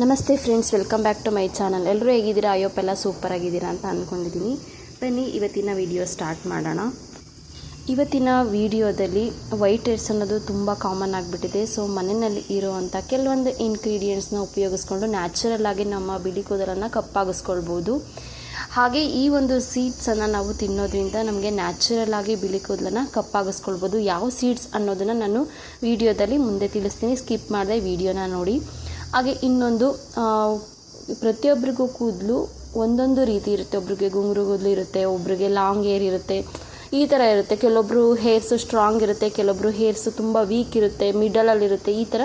ನಮಸ್ತೆ friends welcome back to my channel ಎಲ್ಲರೂ ಹೇಗಿದ್ದೀರಾ? ಅಯ್ಯೋಪೆಲ್ಲ ಸೂಪರ್ ಆಗಿದ್ದೀರಾ ಅಂತ ಅಂದ್ಕೊಂಡಿದ್ದೀನಿ ಬನ್ನಿ, ಇವತ್ತಿನ ವಿಡಿಯೋ ಸ್ಟಾರ್ಟ್ ಮಾಡೋಣ. ಇವತ್ತಿನ ವಿಡಿಯೋದಲ್ಲಿ ವೈಟ್ ಹೇರ್ಸ್ ಅನ್ನೋದು ತುಂಬ ಕಾಮನ್ ಆಗಿಬಿಟ್ಟಿದೆ. ಸೊ ಮನೆಯಲ್ಲಿ ಇರುವಂಥ ಕೆಲವೊಂದು ಇಂಗ್ರೀಡಿಯೆಂಟ್ಸ್ನ ಉಪಯೋಗಿಸ್ಕೊಂಡು ನ್ಯಾಚುರಲ್ ಆಗಿ ನಮ್ಮ ಬಿಳಿ ಕೂದಲನ್ನು ಕಪ್ಪಾಗಿಸ್ಕೊಳ್ಬೋದು. ಹಾಗೆ ಈ ಒಂದು ಸೀಡ್ಸನ್ನು ನಾವು ತಿನ್ನೋದ್ರಿಂದ ನಮಗೆ ನ್ಯಾಚುರಲ್ ಆಗಿ ಬಿಳಿ ಕೂದಲನ್ನು ಕಪ್ಪಾಗಿಸ್ಕೊಳ್ಬೋದು. ಯಾವ ಸೀಡ್ಸ್ ಅನ್ನೋದನ್ನು ನಾನು ವಿಡಿಯೋದಲ್ಲಿ ಮುಂದೆ ತಿಳಿಸ್ತೀನಿ. ಸ್ಕಿಪ್ ಮಾಡಿದೆ ವಿಡಿಯೋನ ನೋಡಿ. ಹಾಗೆ ಇನ್ನೊಂದು ಪ್ರತಿಯೊಬ್ಬರಿಗೂ ಕೂದಲು ಒಂದೊಂದು ರೀತಿ ಇರುತ್ತೆ. ಒಬ್ರಿಗೆ ಗುಂಗುರು ಕೂದಲು ಇರುತ್ತೆ, ಒಬ್ರಿಗೆ ಲಾಂಗ್ ಏರ್ ಇರುತ್ತೆ, ಈ ಥರ ಇರುತ್ತೆ. ಕೆಲವೊಬ್ರು ಹೇರ್ಸು ಸ್ಟ್ರಾಂಗ್ ಇರುತ್ತೆ, ಕೆಲವೊಬ್ರು ಹೇರ್ಸು ತುಂಬ ವೀಕ್ ಇರುತ್ತೆ, ಮಿಡಲಲ್ಲಿ ಇರುತ್ತೆ. ಈ ಥರ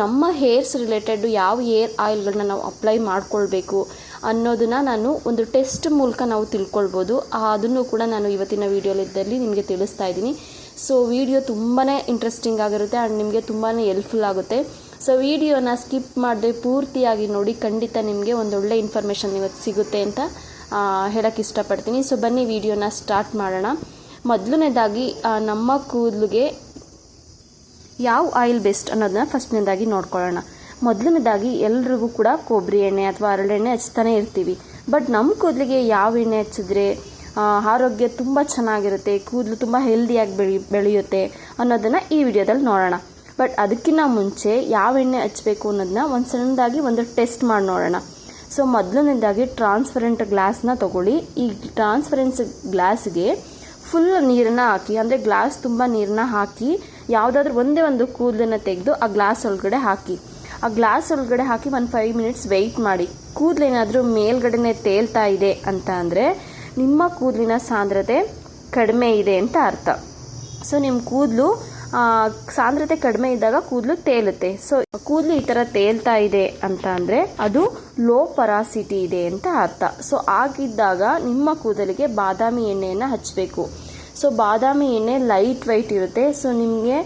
ನಮ್ಮ ಹೇರ್ಸ್ ರಿಲೇಟೆಡ್ ಯಾವ ಹೇರ್ ಆಯಿಲ್ಗಳನ್ನ ನಾವು ಅಪ್ಲೈ ಮಾಡ್ಕೊಳ್ಬೇಕು ಅನ್ನೋದನ್ನ ನಾನು ಒಂದು ಟೆಸ್ಟ್ ಮೂಲಕ ನಾವು ತಿಳ್ಕೊಳ್ಬೋದು. ಅದನ್ನು ಕೂಡ ನಾನು ಇವತ್ತಿನ ವಿಡಿಯೋಲಿದ್ದಲ್ಲಿ ನಿಮಗೆ ತಿಳಿಸ್ತಾ ಇದ್ದೀನಿ. ಸೊ, ವಿಡಿಯೋ ತುಂಬಾ ಇಂಟ್ರೆಸ್ಟಿಂಗ್ ಆಗಿರುತ್ತೆ ಆ್ಯಂಡ್ ನಿಮಗೆ ತುಂಬಾ ಎಲ್ಪ್ಫುಲ್ ಆಗುತ್ತೆ. ಸೊ ವಿಡಿಯೋನ ಸ್ಕಿಪ್ ಮಾಡದೆ ಪೂರ್ತಿಯಾಗಿ ನೋಡಿ, ಖಂಡಿತ ನಿಮಗೆ ಒಂದೊಳ್ಳೆ ಇನ್ಫಾರ್ಮೇಷನ್ ಇವತ್ತು ಸಿಗುತ್ತೆ ಅಂತ ಹೇಳೋಕ್ಕೆ ಇಷ್ಟಪಡ್ತೀನಿ. ಸೊ ಬನ್ನಿ ವಿಡಿಯೋನ ಸ್ಟಾರ್ಟ್ ಮಾಡೋಣ. ಮೊದಲನೇದಾಗಿ ನಮ್ಮ ಕೂದಲಿಗೆ ಯಾವ ಆಯಿಲ್ ಬೆಸ್ಟ್ ಅನ್ನೋದನ್ನ ಫಸ್ಟ್ನೇದಾಗಿ ನೋಡ್ಕೊಳ್ಳೋಣ. ಮೊದಲನೇದಾಗಿ, ಎಲ್ರಿಗೂ ಕೂಡ ಕೊಬ್ಬರಿ ಎಣ್ಣೆ ಅಥವಾ ಹರಳೆಣ್ಣೆ ಹಚ್ತಾನೆ ಇರ್ತೀವಿ. ಬಟ್ ನಮ್ಮ ಕೂದಲಿಗೆ ಯಾವ ಎಣ್ಣೆ ಹಚ್ಚಿದ್ರೆ ಆರೋಗ್ಯ ತುಂಬ ಚೆನ್ನಾಗಿರುತ್ತೆ, ಕೂದಲು ತುಂಬ ಹೆಲ್ದಿಯಾಗಿ ಬೆಳಿ, ಬೆಳೆಯುತ್ತೆ ಅನ್ನೋದನ್ನು ಈ ವಿಡಿಯೋದಲ್ಲಿ ನೋಡೋಣ. ಬಟ್ ಅದಕ್ಕಿಂತ ಮುಂಚೆ ಯಾವ ಎಣ್ಣೆ ಹಚ್ಚಬೇಕು ಅನ್ನೋದನ್ನ ಒಂದು ಸಣ್ಣದಾಗಿ ಒಂದು ಟೆಸ್ಟ್ ಮಾಡಿ ನೋಡೋಣ. ಸೊ ಮೊದಲನೇದಾಗಿ ಟ್ರಾನ್ಸ್ಪರೆಂಟ್ ಗ್ಲಾಸ್ನ ತೊಗೊಳ್ಳಿ. ಈ ಟ್ರಾನ್ಸ್ಪರೆನ್ಸ್ ಗ್ಲಾಸ್ಗೆ ಫುಲ್ ನೀರನ್ನ ಹಾಕಿ, ಅಂದರೆ ಗ್ಲಾಸ್ ತುಂಬ ನೀರನ್ನ ಹಾಕಿ, ಯಾವುದಾದ್ರೂ ಒಂದೇ ಒಂದು ಕೂದಲನ್ನ ತೆಗೆದು ಆ ಗ್ಲಾಸ್ ಒಳಗಡೆ ಹಾಕಿ. ಆ ಗ್ಲಾಸ್ ಒಳಗಡೆ ಹಾಕಿ ಒಂದು ಫೈವ್ ಮಿನಿಟ್ಸ್ ವೆಯ್ಟ್ ಮಾಡಿ. ಕೂದಲೇನಾದರೂ ಮೇಲ್ಗಡೆನೆ ತೇಲ್ತಾ ಇದೆ ಅಂತ ಅಂದರೆ ನಿಮ್ಮ ಕೂದಲಿನ ಸಾಂದ್ರತೆ ಕಡಿಮೆ ಇದೆ ಅಂತ ಅರ್ಥ. ಸೊ ನಿಮ್ಮ ಕೂದಲು ಸಾಂದ್ರತೆ ಕಡಿಮೆ ಇದ್ದಾಗ ಕೂದಲು ತೇಲುತ್ತೆ. ಸೊ ಕೂದಲು ಈ ಥರ ತೇಲ್ತಾ ಇದೆ ಅಂತ ಅಂದರೆ ಅದು ಲೋ ಪರಾಸಿಟಿ ಇದೆ ಅಂತ ಅರ್ಥ. ಸೊ ಆಗಿದ್ದಾಗ ನಿಮ್ಮ ಕೂದಲಿಗೆ ಬಾದಾಮಿ ಎಣ್ಣೆಯನ್ನು ಹಚ್ಚಬೇಕು ಸೊ ಬಾದಾಮಿ ಎಣ್ಣೆ ಲೈಟ್ ವೈಟ್ ಇರುತ್ತೆ. ಸೊ ನಿಮಗೆ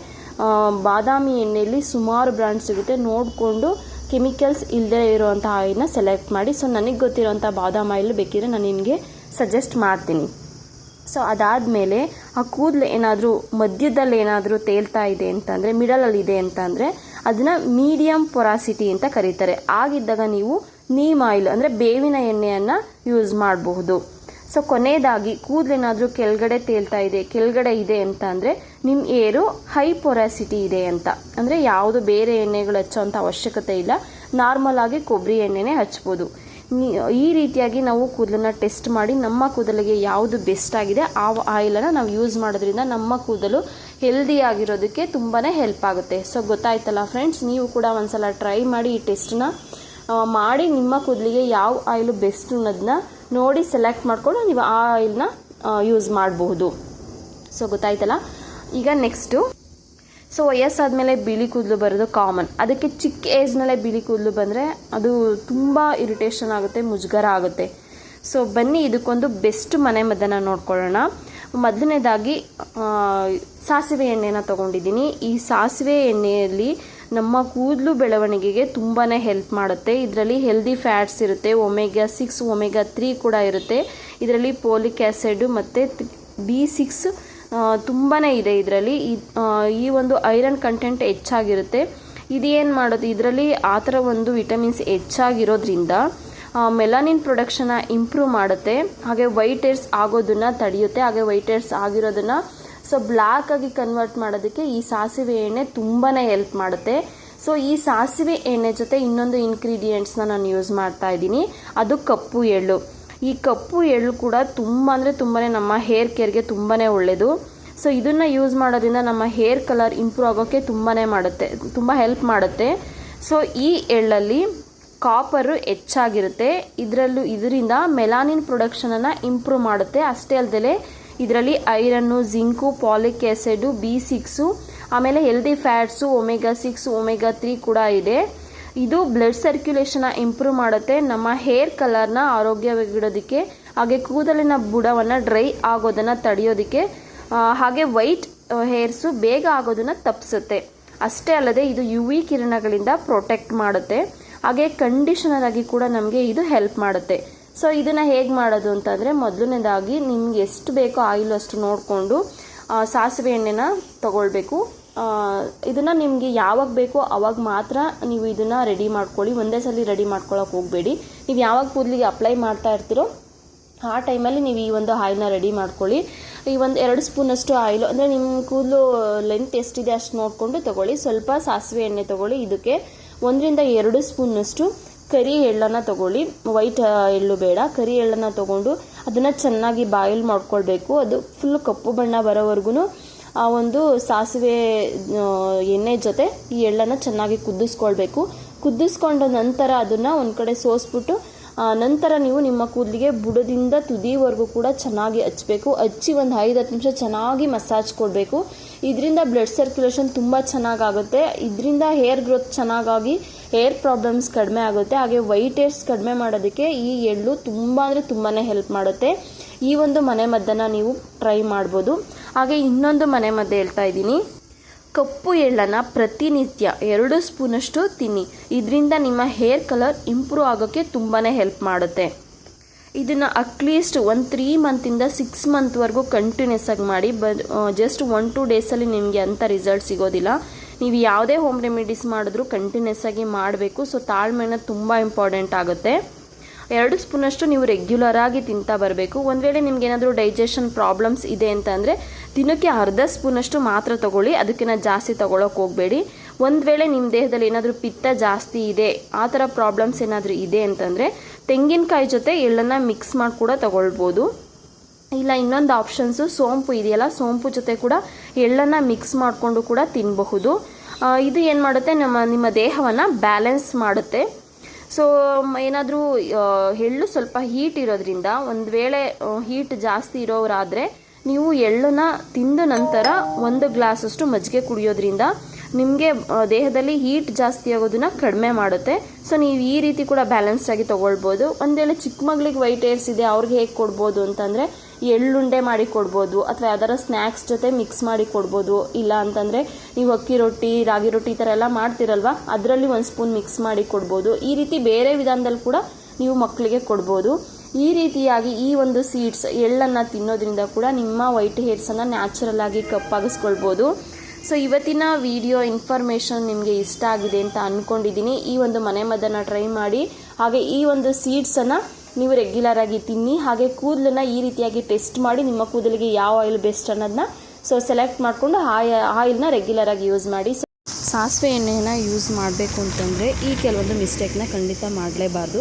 ಬಾದಾಮಿ ಎಣ್ಣೆಯಲ್ಲಿ ಸುಮಾರು ಬ್ರ್ಯಾಂಡ್ ಸಿಗುತ್ತೆ. ನೋಡಿಕೊಂಡು ಕೆಮಿಕಲ್ಸ್ ಇಲ್ಲದೆ ಇರುವಂಥ ಆಯಿಲ್ನ ಸೆಲೆಕ್ಟ್ ಮಾಡಿ. ಸೊ ನನಗೆ ಗೊತ್ತಿರೋಂಥ ಬಾದಾಮಿ ಆಯಿಲ್ ಬೇಕಿದ್ರೆ ನಾನು ನಿಮಗೆ ಸಜೆಸ್ಟ್ ಮಾಡ್ತೀನಿ. ಸೊ ಅದಾದಮೇಲೆ ಆ ಕೂದಲು ಏನಾದರೂ ಮಧ್ಯದಲ್ಲಿ ಏನಾದರೂ ತೇಲ್ತಾ ಇದೆ ಅಂತಂದರೆ ಮಿಡಲಲ್ಲಿ ಇದೆ ಅಂತಂದರೆ, ಅದನ್ನು ಮೀಡಿಯಮ್ ಪೊರಾಸಿಟಿ ಅಂತ ಕರೀತಾರೆ. ಆಗಿದ್ದಾಗ ನೀವು ನೀಮ್ ಆಯಿಲ್ ಅಂದರೆ ಬೇವಿನ ಎಣ್ಣೆಯನ್ನು ಯೂಸ್ ಮಾಡಬಹುದು. ಸೊ ಕೊನೆಯದಾಗಿ ಕೂದಲೇನಾದರೂ ಕೆಳಗಡೆ ತೇಲ್ತಾ ಇದೆ, ಕೆಳಗಡೆ ಇದೆ ಅಂತ ಅಂದರೆ ನಿಮ್ಮ ಏರು ಹೈ ಪೊರಾಸಿಟಿ ಇದೆ ಅಂತ. ಅಂದರೆ ಯಾವುದು ಬೇರೆ ಎಣ್ಣೆಗಳು ಹಚ್ಚೋಂಥ ಅವಶ್ಯಕತೆ ಇಲ್ಲ. ನಾರ್ಮಲ್ ಆಗಿ ಕೊಬ್ಬರಿ ಎಣ್ಣೆನೇ ಹಚ್ಬೋದು. ಈ ರೀತಿಯಾಗಿ ನಾವು ಕೂದಲನ್ನ ಟೆಸ್ಟ್ ಮಾಡಿ ನಮ್ಮ ಕೂದಲಿಗೆ ಯಾವುದು ಬೆಸ್ಟ್ ಆಗಿದೆ, ಆ ಆಯಿಲನ್ನು ನಾವು ಯೂಸ್ ಮಾಡೋದ್ರಿಂದ ನಮ್ಮ ಕೂದಲು ಹೆಲ್ದಿ ಆಗಿರೋದಕ್ಕೆ ತುಂಬಾ ಹೆಲ್ಪ್ ಆಗುತ್ತೆ. ಸೊ ಗೊತ್ತಾಯ್ತಲ್ಲ ಫ್ರೆಂಡ್ಸ್ ನೀವು ಕೂಡ ಒಂದ್ಸಲ ಟ್ರೈ ಮಾಡಿ ಈ ಟೆಸ್ಟ್ನ ಮಾಡಿ ನಿಮ್ಮ ಕೂದಲಿಗೆ ಯಾವ ಆಯಿಲು ಬೆಸ್ಟ್ ಅನ್ನೋದನ್ನ ನೋಡಿ ಸೆಲೆಕ್ಟ್ ಮಾಡಿಕೊಂಡು ನೀವು ಆ ಆಯಿಲ್ನ ಯೂಸ್ ಮಾಡಬಹುದು. ಸೊ ಗೊತ್ತಾಯ್ತಲ್ಲ? ಈಗ ನೆಕ್ಸ್ಟು ಸೊ ವಯಸ್ಸಾದಮೇಲೆ ಬಿಳಿ ಕೂದಲು ಬರೋದು ಕಾಮನ್ ಅದಕ್ಕೆ ಚಿಕ್ಕ ಏಜ್ನಲ್ಲೇ ಬಿಳಿ ಕೂದಲು ಬಂದರೆ ಅದು ತುಂಬ ಇರಿಟೇಷನ್ ಆಗುತ್ತೆ, ಮುಜುಗರ ಆಗುತ್ತೆ. ಸೊ ಬನ್ನಿ, ಇದಕ್ಕೊಂದು ಬೆಸ್ಟ್ ಮನೆ ಮದ್ದನ್ನು ನೋಡ್ಕೊಳ್ಳೋಣ. ಮೊದಲನೇದಾಗಿ ಸಾಸಿವೆ ಎಣ್ಣೆನ ತೊಗೊಂಡಿದ್ದೀನಿ. ಈ ಸಾಸಿವೆ ಎಣ್ಣೆಯಲ್ಲಿ ನಮ್ಮ ಕೂದಲು ಬೆಳವಣಿಗೆಗೆ ತುಂಬಾ ಹೆಲ್ಪ್ ಮಾಡುತ್ತೆ. ಇದರಲ್ಲಿ ಹೆಲ್ದಿ ಫ್ಯಾಟ್ಸ್ ಇರುತ್ತೆ ಒಮೆಗಾ ಸಿಕ್ಸ್ ಒಮೆಗಾ ತ್ರೀ ಕೂಡ ಇರುತ್ತೆ. ಇದರಲ್ಲಿ ಪೋಲಿಕ್ ಆ್ಯಸಿಡ್ ಮತ್ತು ಬಿ ಸಿಕ್ಸ್ ತುಂಬಾ ಇದೆ ಇದರಲ್ಲಿ. ಈ ಒಂದು ಐರನ್ ಕಂಟೆಂಟ್ ಹೆಚ್ಚಾಗಿರುತ್ತೆ. ಇದೇನು ಮಾಡೋದು? ಇದರಲ್ಲಿ ಆ ಥರ ಒಂದು ವಿಟಮಿನ್ಸ್ ಹೆಚ್ಚಾಗಿರೋದ್ರಿಂದ ಮೆಲಾನಿನ್ ಪ್ರೊಡಕ್ಷನ್ನ ಇಂಪ್ರೂವ್ ಮಾಡುತ್ತೆ. ಹಾಗೆ ವೈಟ್ ಏರ್ಸ್ ಆಗೋದನ್ನು ತಡೆಯುತ್ತೆ. ಹಾಗೆ ವೈಟ್ ಏರ್ಸ್ ಆಗಿರೋದನ್ನು ಸೊ ಬ್ಲ್ಯಾಕ್ ಆಗಿ ಕನ್ವರ್ಟ್ ಮಾಡೋದಕ್ಕೆ ಈ ಸಾಸಿವೆ ಎಣ್ಣೆ ತುಂಬಾ ಹೆಲ್ಪ್ ಮಾಡುತ್ತೆ. ಸೊ ಈ ಸಾಸಿವೆ ಎಣ್ಣೆ ಜೊತೆ ಇನ್ನೊಂದು ಇಂಗ್ರೀಡಿಯೆಂಟ್ಸ್ನ ನಾನು ಯೂಸ್ ಮಾಡ್ತಾ ಇದ್ದೀನಿ. ಅದು ಕಪ್ಪು ಎಳ್ಳು. ಈ ಕಪ್ಪು ಎಳ್ಳು ಕೂಡ ತುಂಬ ಅಂದರೆ ತುಂಬಾ ನಮ್ಮ ಹೇರ್ ಕೇರ್ಗೆ ತುಂಬಾ ಒಳ್ಳೆಯದು ಸೊ ಇದನ್ನು ಯೂಸ್ ಮಾಡೋದ್ರಿಂದ ನಮ್ಮ ಹೇರ್ ಕಲರ್ ಇಂಪ್ರೂವ್ ಆಗೋಕ್ಕೆ ತುಂಬಾ ಮಾಡುತ್ತೆ, ತುಂಬ ಹೆಲ್ಪ್ ಮಾಡುತ್ತೆ. ಸೊ ಈ ಎಳ್ಳಲ್ಲಿ ಕಾಪರು ಹೆಚ್ಚಾಗಿರುತ್ತೆ. ಇದರಲ್ಲೂ ಇದರಿಂದ ಮೆಲಾನಿನ್ ಪ್ರೊಡಕ್ಷನನ್ನು ಇಂಪ್ರೂವ್ ಮಾಡುತ್ತೆ. ಅಷ್ಟೇ ಅಲ್ಲದೆ ಇದರಲ್ಲಿ iron zinc folic acid B six ಆಮೇಲೆ healthy fats omega six omega three ಕೂಡ ಇದೆ. ಇದು ಬ್ಲಡ್ ಸರ್ಕ್ಯುಲೇಷನ್ನ ಇಂಪ್ರೂವ್ ಮಾಡುತ್ತೆ, ನಮ್ಮ ಹೇರ್ ಕಲರ್ನ ಆರೋಗ್ಯವಾಗಿಡೋದಕ್ಕೆ ಹಾಗೆ ಕೂದಲಿನ ಬುಡವನ್ನು ಡ್ರೈ ಆಗೋದನ್ನು ತಡೆಯೋದಕ್ಕೆ ಹಾಗೆ ವೈಟ್ ಹೇರ್ಸು ಬೇಗ ಆಗೋದನ್ನು ತಪ್ಪಿಸುತ್ತೆ ಅಷ್ಟೇ ಅಲ್ಲದೆ ಇದು ಯು ವಿ ಕಿರಣಗಳಿಂದ ಪ್ರೊಟೆಕ್ಟ್ ಮಾಡುತ್ತೆ. ಹಾಗೆ ಕಂಡೀಷನರ್ ಆಗಿ ಕೂಡ ನಮಗೆ ಇದು ಹೆಲ್ಪ್ ಮಾಡುತ್ತೆ. ಸೊ ಇದನ್ನು ಹೇಗೆ ಮಾಡೋದು ಅಂತಂದರೆ, ಮೊದಲನೇದಾಗಿ ನಿಮ್ಗೆ ಎಷ್ಟು ಬೇಕೋ ಆಯಿಲ್ ಅಷ್ಟು ನೋಡಿಕೊಂಡು ಸಾಸಿವೆ ಎಣ್ಣೆನ ತಗೊಳ್ಬೇಕು. ಇದನ್ನು ನಿಮಗೆ ಯಾವಾಗ ಬೇಕೋ ಅವಾಗ ಮಾತ್ರ ನೀವು ಇದನ್ನು ರೆಡಿ ಮಾಡ್ಕೊಳ್ಳಿ. ಒಂದೇ ಸಲ ರೆಡಿ ಮಾಡ್ಕೊಳ್ಳೋಕೆ ಹೋಗಬೇಡಿ. ನೀವು ಯಾವಾಗ ಕೂದಲಿಗೆ ಅಪ್ಲೈ ಮಾಡ್ತಾ ಇರ್ತೀರೋ ಆ ಟೈಮಲ್ಲಿ ನೀವು ಈ ಒಂದು ಆಯಿಲ್ನ ರೆಡಿ ಮಾಡ್ಕೊಳ್ಳಿ. ಈ ಒಂದು ಎರಡು ಸ್ಪೂನಷ್ಟು ಆಯಿಲು ಅಂದರೆ ನಿಮ್ಮ ಕೂದಲು ಲೆಂತ್ ಎಷ್ಟಿದೆ ಅಷ್ಟು ನೋಡಿಕೊಂಡು ತೊಗೊಳ್ಳಿ. ಸ್ವಲ್ಪ ಸಾಸಿವೆ ಎಣ್ಣೆ ತೊಗೊಳ್ಳಿ. ಇದಕ್ಕೆ ಒಂದರಿಂದ ಎರಡು ಸ್ಪೂನಷ್ಟು ಕರಿ ಎಳ್ಳನ್ನು ತೊಗೊಳ್ಳಿ. ವೈಟ್ ಎಳ್ಳು ಬೇಡ. ಕರಿ ಎಳ್ಳನ್ನು ತೊಗೊಂಡು ಅದನ್ನು ಚೆನ್ನಾಗಿ ಬಾಯಿಲ್ ಮಾಡ್ಕೊಳ್ಬೇಕು. ಅದು ಫುಲ್ ಕಪ್ಪು ಬಣ್ಣ ಬರೋವರೆಗೂ ಆ ಒಂದು ಸಾಸಿವೆ ಎಣ್ಣೆ ಜೊತೆ ಈ ಎಳ್ಳನ್ನು ಚೆನ್ನಾಗಿ ಕುದಿಸ್ಕೊಳ್ಬೇಕು. ಕುದಿಸ್ಕೊಂಡ ನಂತರ ಅದನ್ನು ಒಂದು ಕಡೆ ಸೋಸ್ಬಿಟ್ಟು ನಂತರ ನೀವು ನಿಮ್ಮ ಕೂದಲಿಗೆ ಬುಡದಿಂದ ತುದಿವರೆಗೂ ಕೂಡ ಚೆನ್ನಾಗಿ ಹಚ್ಚಬೇಕು ಹಚ್ಚಿ ಒಂದು ಐದು ಹತ್ತು ನಿಮಿಷ ಚೆನ್ನಾಗಿ ಮಸಾಜ್ ಕೊಡಬೇಕು. ಇದರಿಂದ ಬ್ಲಡ್ ಸರ್ಕ್ಯುಲೇಷನ್ ತುಂಬ ಚೆನ್ನಾಗಾಗುತ್ತೆ. ಇದರಿಂದ ಹೇರ್ ಗ್ರೋತ್ ಚೆನ್ನಾಗಾಗಿ ಹೇರ್ ಪ್ರಾಬ್ಲಮ್ಸ್ ಕಡಿಮೆ ಆಗುತ್ತೆ. ಹಾಗೆ ವೈಟ್ ಹೇರ್ಸ್ ಕಡಿಮೆ ಮಾಡೋದಕ್ಕೆ ಈ ಎಳ್ಳು ತುಂಬ ಅಂದರೆ ತುಂಬಾ ಹೆಲ್ಪ್ ಮಾಡುತ್ತೆ. ಈ ಒಂದು ಮನೆ ಮದ್ದನ್ನು ನೀವು ಟ್ರೈ ಮಾಡ್ಬೋದು. ಹಾಗೆ ಇನ್ನೊಂದು ಮನೆ ಮದ್ದು ಹೇಳ್ತಾ ಇದ್ದೀನಿ. ಕಪ್ಪು ಎಳ್ಳನ್ನು ಪ್ರತಿನಿತ್ಯ ಎರಡು ಸ್ಪೂನಷ್ಟು ತಿನ್ನಿ. ಇದರಿಂದ ನಿಮ್ಮ ಹೇರ್ ಕಲರ್ ಇಂಪ್ರೂವ್ ಆಗೋಕ್ಕೆ ತುಂಬಾ ಹೆಲ್ಪ್ ಮಾಡುತ್ತೆ. ಇದನ್ನು ಅಟ್ಲೀಸ್ಟ್ ಒಂದು ತ್ರೀ ಮಂತಿಂದ ಸಿಕ್ಸ್ ಮಂತ್ವರೆಗೂ ಕಂಟಿನ್ಯೂಸ್ ಆಗಿ ಮಾಡಿ ಬ ಜಸ್ಟ್ ಒನ್ ಟು ಡೇಸಲ್ಲಿ ನಿಮಗೆ ಅಂಥ ರಿಸಲ್ಟ್ ಸಿಗೋದಿಲ್ಲ. ನೀವು ಯಾವುದೇ ಹೋಮ್ ರೆಮಿಡೀಸ್ ಮಾಡಿದ್ರೂ ಕಂಟಿನ್ಯೂಸ್ ಆಗಿ ಮಾಡಬೇಕು. ಸೊ ತಾಳ್ಮೆನ ತುಂಬ ಇಂಪಾರ್ಟೆಂಟ್ ಆಗುತ್ತೆ. ಎರಡು ಸ್ಪೂನಷ್ಟು ನೀವು ರೆಗ್ಯುಲರ್ ಆಗಿ ತಿಂತಾ ಬರಬೇಕು. ಒಂದು ವೇಳೆ ನಿಮ್ಗೆ ಏನಾದರೂ ಡೈಜೆಷನ್ ಪ್ರಾಬ್ಲಮ್ಸ್ ಇದೆ ಅಂತಂದರೆ ದಿನಕ್ಕೆ ಅರ್ಧ ಸ್ಪೂನಷ್ಟು ಮಾತ್ರ ತಗೊಳ್ಳಿ ಅದಕ್ಕಿಂತ ಜಾಸ್ತಿ ತಗೊಳ್ಳೋಕೆ ಹೋಗಬೇಡಿ. ಒಂದು ವೇಳೆ ನಿಮ್ಮ ದೇಹದಲ್ಲಿ ಏನಾದರೂ ಪಿತ್ತ ಜಾಸ್ತಿ ಇದೆ, ಆ ಥರ ಪ್ರಾಬ್ಲಮ್ಸ್ ಏನಾದರೂ ಇದೆ ಅಂತಂದರೆ ತೆಂಗಿನಕಾಯಿ ಜೊತೆ ಎಳ್ಳನ್ನು ಮಿಕ್ಸ್ ಮಾಡಿ ಕೂಡ ತಗೊಳ್ಬೋದು. ಇಲ್ಲ, ಇನ್ನೊಂದು ಆಪ್ಷನ್ಸು ಸೋಂಪು ಇದೆಯಲ್ಲ, ಸೋಂಪು ಜೊತೆ ಕೂಡ ಎಳ್ಳನ್ನು ಮಿಕ್ಸ್ ಮಾಡಿಕೊಂಡು ಕೂಡ ತಿನ್ನಬಹುದು ಇದು ಏನು ಮಾಡುತ್ತೆ? ನಮ್ಮ, ನಿಮ್ಮ ದೇಹವನ್ನು ಬ್ಯಾಲೆನ್ಸ್ ಮಾಡುತ್ತೆ. ಸೊ ಏನಾದರೂ ಎಳ್ಳು ಸ್ವಲ್ಪ ಹೀಟ್ ಇರೋದ್ರಿಂದ ಒಂದು ವೇಳೆ ಹೀಟ್ ಜಾಸ್ತಿ ಇರೋರಾದರೆ ನೀವು ಎಳ್ಳನ್ನು ತಿಂದ ನಂತರ ಒಂದು ಗ್ಲಾಸಷ್ಟು ಮಜ್ಜಿಗೆ ಕುಡಿಯೋದ್ರಿಂದ ನಿಮಗೆ ದೇಹದಲ್ಲಿ ಹೀಟ್ ಜಾಸ್ತಿ ಆಗೋದನ್ನ ಕಡಿಮೆ ಮಾಡುತ್ತೆ. ಸೊ ನೀವು ಈ ರೀತಿ ಕೂಡ ಬ್ಯಾಲೆನ್ಸ್ಡ್ ಆಗಿ ತೊಗೊಳ್ಬೋದು. ಒಂದು ವೇಳೆ ಚಿಕ್ಕ ಮಗಳಿಗೆ ವೈಟ್ ಏರ್ಸ್ ಇದೆ, ಅವ್ರಿಗೆ ಹೇಗೆ ಕೊಡ್ಬೋದು ಅಂತಂದರೆ ಎಳ್ಳುಂಡೆ ಮಾಡಿ ಕೊಡ್ಬೋದು ಅಥವಾ ಯಾವ್ದಾರ ಸ್ನ್ಯಾಕ್ಸ್ ಜೊತೆ ಮಿಕ್ಸ್ ಮಾಡಿ ಕೊಡ್ಬೋದು. ಇಲ್ಲ ಅಂತಂದರೆ ನೀವು ಅಕ್ಕಿ ರೊಟ್ಟಿ, ರಾಗಿ ರೊಟ್ಟಿ ಈ ಥರ ಎಲ್ಲ ಮಾಡ್ತಿರಲ್ವ? ಅದರಲ್ಲಿ ಒಂದು ಸ್ಪೂನ್ ಮಿಕ್ಸ್ ಮಾಡಿ ಕೊಡ್ಬೋದು. ಈ ರೀತಿ ಬೇರೆ ವಿಧಾನದಲ್ಲಿ ಕೂಡ ನೀವು ಮಕ್ಕಳಿಗೆ ಕೊಡ್ಬೋದು. ಈ ರೀತಿಯಾಗಿ ಈ ಒಂದು ಸೀಡ್ಸ್ ಎಳ್ಳನ್ನು ತಿನ್ನೋದ್ರಿಂದ ಕೂಡ ನಿಮ್ಮ ವೈಟ್ ಹೇರ್ಸನ್ನು ನ್ಯಾಚುರಲ್ ಆಗಿ ಕಪ್ಪಾಗಿಸ್ಕೊಳ್ಬೋದು. ಸೊ ಇವತ್ತಿನ ವಿಡಿಯೋ ಇನ್ಫಾರ್ಮೇಷನ್ ನಿಮಗೆ ಇಷ್ಟ ಆಗಿದೆ ಅಂತ ಅಂದ್ಕೊಂಡಿದ್ದೀನಿ ಈ ಒಂದು ಮನೆ ಮದ್ದನ್ನು ಟ್ರೈ ಮಾಡಿ. ಹಾಗೆ ಈ ಒಂದು ಸೀಡ್ಸನ್ನು ನೀವು ರೆಗ್ಯುಲರ್ ಆಗಿ ತಿನ್ನಿ, ಹಾಗೆ ಕೂದಲನ್ನ ಈ ರೀತಿಯಾಗಿ ಟೆಸ್ಟ್ ಮಾಡಿ ನಿಮ್ಮ ಕೂದಲಿಗೆ ಯಾವ ಆಯಿಲ್ ಬೆಸ್ಟ್ ಅನ್ನೋದನ್ನ ಸೊ ಸೆಲೆಕ್ಟ್ ಮಾಡಿಕೊಂಡು ಆಯಿಲ್ನ ರೆಗ್ಯುಲರ್ ಆಗಿ ಯೂಸ್ ಮಾಡಿ. ಸಾಸಿವೆ ಎಣ್ಣೆನ ಯೂಸ್ ಮಾಡಬೇಕು ಅಂತಂದರೆ ಈ ಕೆಲವೊಂದು ಮಿಸ್ಟೇಕ್ನ ಖಂಡಿತ ಮಾಡಲೇಬಾರ್ದು.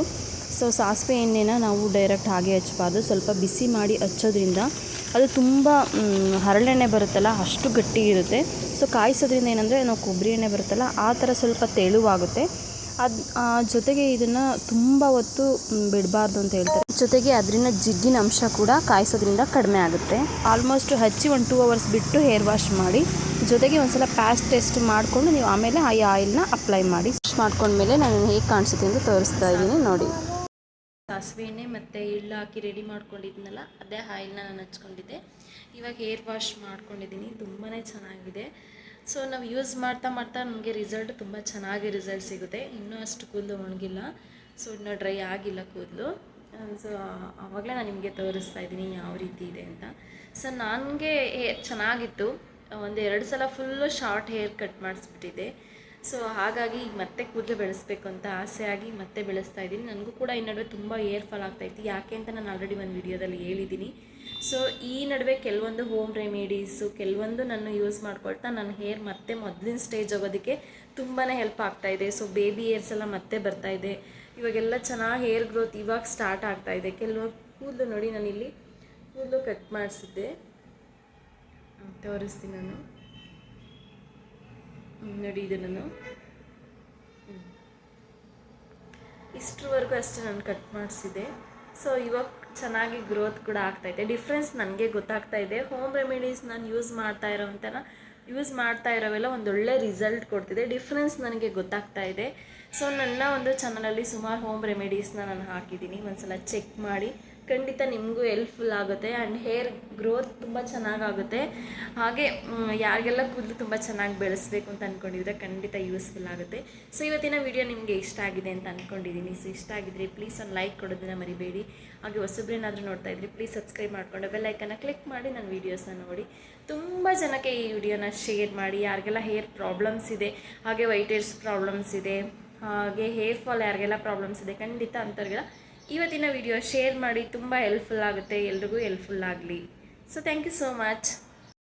ಸೊ ಸಾಸಿವೆ ಎಣ್ಣೆನ ನಾವು ಡೈರೆಕ್ಟ್ ಹಾಗೆ ಹಚ್ಚಬಾರ್ದು. ಸ್ವಲ್ಪ ಬಿಸಿ ಮಾಡಿ ಹಚ್ಚೋದ್ರಿಂದ ಅದು ತುಂಬ ಹರಳೆಣ್ಣೆ ಬರುತ್ತಲ್ಲ ಅಷ್ಟು ಗಟ್ಟಿ ಇರುತ್ತೆ. ಸೊ ಕಾಯಿಸೋದ್ರಿಂದ ಏನಂದರೆ ನಾವು ಕೊಬ್ಬರಿ ಎಣ್ಣೆ ಬರುತ್ತಲ್ಲ ಆ ಥರ ಸ್ವಲ್ಪ ತೆಳುವಾಗುತ್ತೆ. ಅದು ಜೊತೆಗೆ ಇದನ್ನು ತುಂಬ ಹೊತ್ತು ಬಿಡಬಾರ್ದು ಅಂತ ಹೇಳ್ತಾರೆ. ಜೊತೆಗೆ ಅದರಿಂದ ಜಿಗ್ಗಿನ ಅಂಶ ಕೂಡ ಕಾಯಿಸೋದ್ರಿಂದ ಕಡಿಮೆ ಆಗುತ್ತೆ. ಆಲ್ಮೋಸ್ಟ್ ಹಚ್ಚಿ ಒಂದು ಟೂ ಅವರ್ಸ್ ಬಿಟ್ಟು ಹೇರ್ ವಾಶ್ ಮಾಡಿ ಜೊತೆಗೆ ಒಂದ್ಸಲ ಪ್ಯಾಚ್ ಟೆಸ್ಟ್ ಮಾಡಿಕೊಂಡು ನೀವು ಆಮೇಲೆ ಆ ಆಯಿಲ್ನ ಅಪ್ಲೈ ಮಾಡಿ. ವಾಶ್ ಮಾಡ್ಕೊಂಡ್ಮೇಲೆ ನಾನು ಹೇಗೆ ಕಾಣಿಸುತ್ತೆ ಅಂತ ತೋರಿಸ್ತಾ ಇದ್ದೀನಿ ನೋಡಿ. ಸಾಸಿವೆ ಎಣ್ಣೆ ಮತ್ತು ಎಳ್ಳು ಹಾಕಿ ರೆಡಿ ಮಾಡ್ಕೊಂಡಿದ್ನಲ್ಲ ಅದೇ ಆಯಿಲ್ನ ನಾನು ಹಚ್ಕೊಂಡಿದ್ದೆ. ಇವಾಗ ಹೇರ್ ವಾಶ್ ಮಾಡ್ಕೊಂಡಿದ್ದೀನಿ ತುಂಬಾ ಚೆನ್ನಾಗಿದೆ. ಸೊ ನಾವು ಯೂಸ್ ಮಾಡ್ತಾ ಮಾಡ್ತಾ ನಮಗೆ ರಿಸಲ್ಟ್ ತುಂಬ ಚೆನ್ನಾಗಿ ರಿಸಲ್ಟ್ ಸಿಗುತ್ತೆ. ಇನ್ನೂ ಅಷ್ಟು ಕೂದಲು ಒಣಗಿಲ್ಲ. ಸೊ ಇನ್ನೂ ಡ್ರೈ ಆಗಿಲ್ಲ ಕೂದಲು. ಸೊ ಆವಾಗಲೇ ನಾನು ನಿಮಗೆ ತೋರಿಸ್ತಾ ಇದ್ದೀನಿ ಯಾವ ರೀತಿ ಇದೆ ಅಂತ. ಸೊ ನನಗೆ ಹೇರ್ ಚೆನ್ನಾಗಿತ್ತು. ಒಂದು ಎರಡು ಸಲ ಫುಲ್ಲು ಶಾರ್ಟ್ ಹೇರ್ ಕಟ್ ಮಾಡಿಸ್ಬಿಟ್ಟಿದ್ದೆ. ಸೊ ಹಾಗಾಗಿ ಈಗ ಮತ್ತೆ ಕೂದಲು ಬೆಳೆಸ್ಬೇಕು ಅಂತ ಆಸೆ ಆಗಿ ಮತ್ತೆ ಬೆಳೆಸ್ತಾ ಇದ್ದೀನಿ. ನನಗೂ ಕೂಡ ಈ ನಡುವೆ ತುಂಬ ಏರ್ ಫಾಲ್ ಆಗ್ತಾಯಿತ್ತು ಯಾಕೆ ಅಂತ ನಾನು ಆಲ್ರೆಡಿ ಒಂದು ವಿಡಿಯೋದಲ್ಲಿ ಹೇಳಿದ್ದೀನಿ. ಸೊ ಈ ನಡುವೆ ಕೆಲವೊಂದು ಹೋಮ್ ರೆಮಿಡೀಸು ಕೆಲವೊಂದು ನಾನು ಯೂಸ್ ಮಾಡ್ಕೊಳ್ತಾ ನನ್ನ ಹೇರ್ ಮತ್ತೆ ಮೊದಲಿನ ಸ್ಟೇಜ್ ಆಗೋದಕ್ಕೆ ತುಂಬಾ ಹೆಲ್ಪ್ ಆಗ್ತಾ ಇದೆ. ಸೊ ಬೇಬಿ ಏರ್ಸ್ ಎಲ್ಲ ಮತ್ತೆ ಬರ್ತಾ ಇದೆ. ಇವಾಗೆಲ್ಲ ಚೆನ್ನಾಗಿ ಹೇರ್ ಗ್ರೋತ್ ಇವಾಗ ಸ್ಟಾರ್ಟ್ ಆಗ್ತಾ ಇದೆ. ಕೆಲವು ಕೂದಲು ನೋಡಿ ನಾನು ಇಲ್ಲಿ ಕೂದಲು ಕಟ್ ಮಾಡಿಸಿದ್ದೆ. ತೋರಿಸ್ತೀನಿ ನಾನು. ನೋಡಿ ಇದು ನಾನು. ಇಷ್ಟರವರೆಗೂ ಅಷ್ಟೇ ನಾನು ಕಟ್ ಮಾಡಿಸಿದೆ ಸೊ ಇವಾಗ ಚೆನ್ನಾಗಿ ಗ್ರೋತ್ ಕೂಡ ಆಗ್ತಾ ಇದೆ. ಡಿಫ್ರೆನ್ಸ್ ನನಗೆ ಗೊತ್ತಾಗ್ತಾ ಇದೆ. ಹೋಮ್ ರೆಮಿಡೀಸ್ ನಾನು ಯೂಸ್ ಮಾಡ್ತಾ ಇರೋವಂಥನ ಯೂಸ್ ಮಾಡ್ತಾ ಇರೋವೆಲ್ಲ ಒಂದೊಳ್ಳೆ ರಿಸಲ್ಟ್ ಕೊಡ್ತಿದೆ. ಡಿಫ್ರೆನ್ಸ್ ನನಗೆ ಗೊತ್ತಾಗ್ತಾ ಇದೆ. ಸೊ ನನ್ನ ಒಂದು ಚಾನಲಲ್ಲಿ ಸುಮಾರು ಹೋಮ್ ರೆಮಿಡೀಸ್ನ ನಾನು ಹಾಕಿದ್ದೀನಿ. ಒಂದ್ಸಲ ಚೆಕ್ ಮಾಡಿ. ಖಂಡಿತ ನಿಮಗೂ ಹೆಲ್ಪ್ಫುಲ್ ಆಗುತ್ತೆ ಆ್ಯಂಡ್ ಹೇರ್ ಗ್ರೋತ್ ತುಂಬ ಚೆನ್ನಾಗಾಗುತ್ತೆ. ಹಾಗೆ ಯಾರಿಗೆಲ್ಲ ಕೂದಲು ತುಂಬ ಚೆನ್ನಾಗಿ ಬೆಳೆಸಬೇಕು ಅಂತ ಅಂದ್ಕೊಂಡಿದ್ರೆ ಖಂಡಿತ ಯೂಸ್ಫುಲ್ ಆಗುತ್ತೆ. ಸೊ ಇವತ್ತಿನ ವಿಡಿಯೋ ನಿಮಗೆ ಇಷ್ಟ ಆಗಿದೆ ಅಂತ ಅಂದ್ಕೊಂಡಿದ್ದೀನಿ ಸೊ ಇಷ್ಟ ಆಗಿದ್ರೆ ಪ್ಲೀಸ್ ಒಂದು ಲೈಕ್ ಕೊಡೋದನ್ನು ಮರಿಬೇಡಿ. ಹಾಗೆ ಹೊಸಬ್ರೇನಾದರೂ ನೋಡ್ತಾ ಇದ್ರೆ ಪ್ಲೀಸ್ ಸಬ್ಸ್ಕ್ರೈಬ್ ಮಾಡಿಕೊಂಡು ಬೆಲ್ಲೈಕನ್ನು ಕ್ಲಿಕ್ ಮಾಡಿ ನನ್ನ ವೀಡಿಯೋಸ್ನ ನೋಡಿ. ತುಂಬ ಜನಕ್ಕೆ ಈ ವಿಡಿಯೋನ ಶೇರ್ ಮಾಡಿ. ಯಾರಿಗೆಲ್ಲ ಹೇರ್ ಪ್ರಾಬ್ಲಮ್ಸ್ ಇದೆ, ಹಾಗೆ ವೈಟ್ ಹೇರ್ಸ್ ಪ್ರಾಬ್ಲಮ್ಸ್ ಇದೆ, ಹಾಗೆ ಹೇರ್ ಫಾಲ್ ಯಾರಿಗೆಲ್ಲ ಪ್ರಾಬ್ಲಮ್ಸ್ ಇದೆ, ಖಂಡಿತ ಅಂಥವ್ರಿಗೆಲ್ಲ ಇವತ್ತಿನ ವಿಡಿಯೋ ಶೇರ್ ಮಾಡಿ ತುಂಬ ಹೆಲ್ಪ್ಫುಲ್ ಆಗುತ್ತೆ. ಎಲ್ರಿಗೂ ಹೆಲ್ಪ್ಫುಲ್ ಆಗಲಿ. So thank you so much